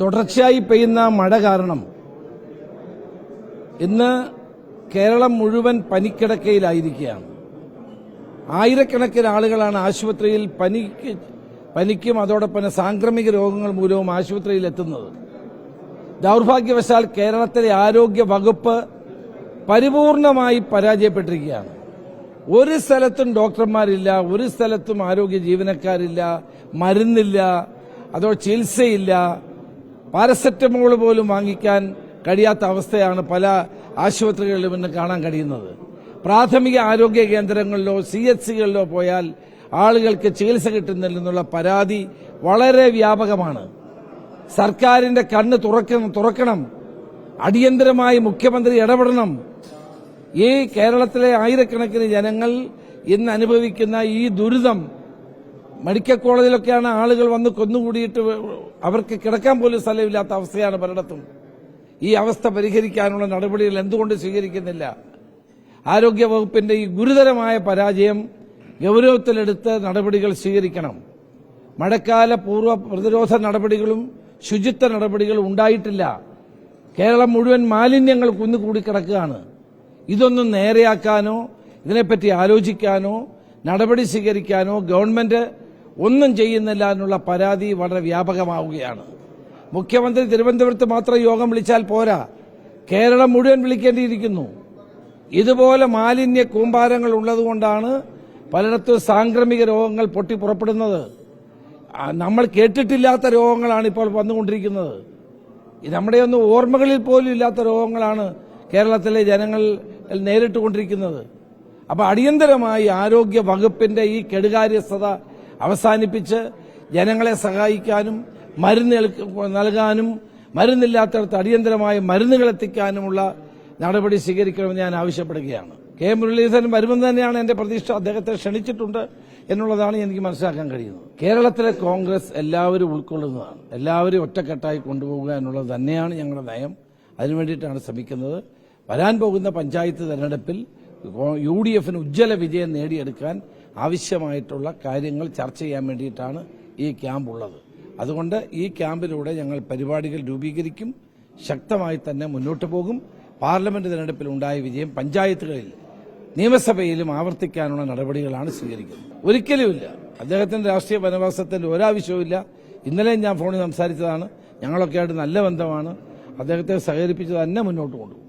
തുടർച്ചയായി പെയ്യുന്ന മഴ കാരണം ഇന്ന് കേരളം മുഴുവൻ പനിക്കിടക്കയിലായിരിക്കുകയാണ്. ആയിരക്കണക്കിന് ആളുകളാണ് ആശുപത്രിയിൽ പനിക്ക് പനിക്കും അതോടൊപ്പം സാംക്രമിക രോഗങ്ങൾ മൂലവും ആശുപത്രിയിൽ എത്തുന്നത്. ദൗർഭാഗ്യവശാൽ കേരളത്തിലെ ആരോഗ്യ വകുപ്പ് പരിപൂർണമായി പരാജയപ്പെട്ടിരിക്കുകയാണ്. ഒരു സ്ഥലത്തും ഡോക്ടർമാരില്ല ഒരു സ്ഥലത്തും ആരോഗ്യ ജീവനക്കാരില്ല മരുന്നില്ല അതോ ചികിത്സയില്ല പാരസെറ്റമോൾ പോലും വാങ്ങിക്കാൻ കഴിയാത്ത അവസ്ഥയാണ് പല ആശുപത്രികളിലും ഇന്ന് കാണാൻ കഴിയുന്നത്. പ്രാഥമിക ആരോഗ്യ കേന്ദ്രങ്ങളിലോ സി എച്ച് സികളിലോ പോയാൽ ആളുകൾക്ക് ചികിത്സ കിട്ടുന്നില്ലെന്നുള്ള പരാതി വളരെ വ്യാപകമാണ്. സർക്കാരിന്റെ കണ്ണ് തുറക്കണം തുറക്കണം. അടിയന്തരമായി മുഖ്യമന്ത്രി ഇടപെടണം. ഈ കേരളത്തിലെ ആയിരക്കണക്കിന് ജനങ്ങൾ ഇന്ന് അനുഭവിക്കുന്ന ഈ ദുരിതം മെഡിക്കൽ കോളേജിലൊക്കെയാണ് ആളുകൾ വന്ന് കൊന്നുകൂടിയിട്ട് അവർക്ക് കിടക്കാൻ പോലും സ്ഥലമില്ലാത്ത അവസ്ഥയാണ് പലയിടത്തും. ഈ അവസ്ഥ പരിഹരിക്കാനുള്ള നടപടികൾ എന്തുകൊണ്ട് സ്വീകരിക്കുന്നില്ല? ആരോഗ്യ വകുപ്പിന്റെ ഈ ഗുരുതരമായ പരാജയം ഗൗരവത്തിലെടുത്ത് നടപടികൾ സ്വീകരിക്കണം. മഴക്കാല പൂർവ പ്രതിരോധ നടപടികളും ശുചിത്വ നടപടികളും ഉണ്ടായിട്ടില്ല. കേരളം മുഴുവൻ മാലിന്യങ്ങൾ കുന്നുകൂടി കിടക്കുകയാണ്. ഇതൊന്നും നേരെയാക്കാനോ ഇതിനെപ്പറ്റി ആലോചിക്കാനോ നടപടി സ്വീകരിക്കാനോ ഗവൺമെന്റ് ഒന്നും ചെയ്യുന്നില്ല എന്നുള്ള പരാതി വളരെ വ്യാപകമാവുകയാണ്. മുഖ്യമന്ത്രി തിരുവനന്തപുരത്ത് മാത്രം യോഗം വിളിച്ചാൽ പോരാ. കേരളം മുഴുവൻ വിളിക്കേണ്ടിയിരിക്കുന്നു. ഇതുപോലെ മാലിന്യ കൂമ്പാരങ്ങൾ ഉള്ളതുകൊണ്ടാണ് പലയിടത്തും സാംക്രമിക രോഗങ്ങൾ പൊട്ടി പുറപ്പെടുന്നത് നമ്മൾ കേട്ടിട്ടില്ലാത്ത രോഗങ്ങളാണ് ഇപ്പോൾ വന്നുകൊണ്ടിരിക്കുന്നത്. നമ്മുടെ ഒന്നും ഓർമ്മകളിൽ പോലും ഇല്ലാത്ത രോഗങ്ങളാണ് കേരളത്തിലെ ജനങ്ങൾ നേരിട്ടുകൊണ്ടിരിക്കുന്നത്. അപ്പൊ അടിയന്തരമായി ആരോഗ്യ വകുപ്പിന്റെ ഈ കെടുകാര്യസ്ഥത അവസാനിപ്പിച്ച് ജനങ്ങളെ സഹായിക്കാനും മരുന്ന് നൽകാനും മരുന്നില്ലാത്തടത്ത് അടിയന്തരമായ മരുന്നുകൾ എത്തിക്കാനുമുള്ള നടപടി സ്വീകരിക്കണമെന്ന് ഞാൻ ആവശ്യപ്പെടുകയാണ്. കെ. മുരളീധരൻ വരുമെന്ന് തന്നെയാണ് എന്റെ പ്രതീക്ഷ. അദ്ദേഹത്തെ ക്ഷണിച്ചിട്ടുണ്ട് എന്നുള്ളതാണ് എനിക്ക് മനസ്സിലാക്കാൻ കഴിയുന്നത്. കേരളത്തിലെ കോൺഗ്രസ് എല്ലാവരും ഉൾക്കൊള്ളുന്നതാണ്. എല്ലാവരും ഒറ്റക്കെട്ടായി കൊണ്ടുപോകുക എന്നുള്ളത് തന്നെയാണ് ഞങ്ങളുടെ നയം. അതിനുവേണ്ടിയിട്ടാണ് ശ്രമിക്കുന്നത്. വരാൻ പോകുന്ന പഞ്ചായത്ത് തെരഞ്ഞെടുപ്പിൽ യു ഡി എഫിന് ഉജ്ജ്വല വിജയം നേടിയെടുക്കാൻ ആവശ്യമായിട്ടുള്ള കാര്യങ്ങൾ ചർച്ച ചെയ്യാൻ വേണ്ടിയിട്ടാണ് ഈ ക്യാമ്പ് ഉള്ളത്. അതുകൊണ്ട് ഈ ക്യാമ്പിലൂടെ ഞങ്ങൾ പരിപാടികൾ രൂപീകരിക്കും. ശക്തമായി തന്നെ മുന്നോട്ട് പോകും. പാർലമെന്റ് തെരഞ്ഞെടുപ്പിൽ ഉണ്ടായ വിജയം പഞ്ചായത്തുകളിൽ നിയമസഭയിലും ആവർത്തിക്കാനുള്ള നടപടികളാണ് സ്വീകരിക്കുന്നത്. ഒരിക്കലുമില്ല അദ്ദേഹത്തിന്റെ രാഷ്ട്രീയ വനവാസത്തിന്റെ ഒരാവശ്യവുമില്ല ഇന്നലെ ഞാൻ ഫോണിൽ സംസാരിച്ചതാണ്. ഞങ്ങളൊക്കെ ആയിട്ട് നല്ല ബന്ധമാണ്. അദ്ദേഹത്തെ സഹകരിപ്പിച്ച് തന്നെ മുന്നോട്ട് കൊണ്ടുപോകും.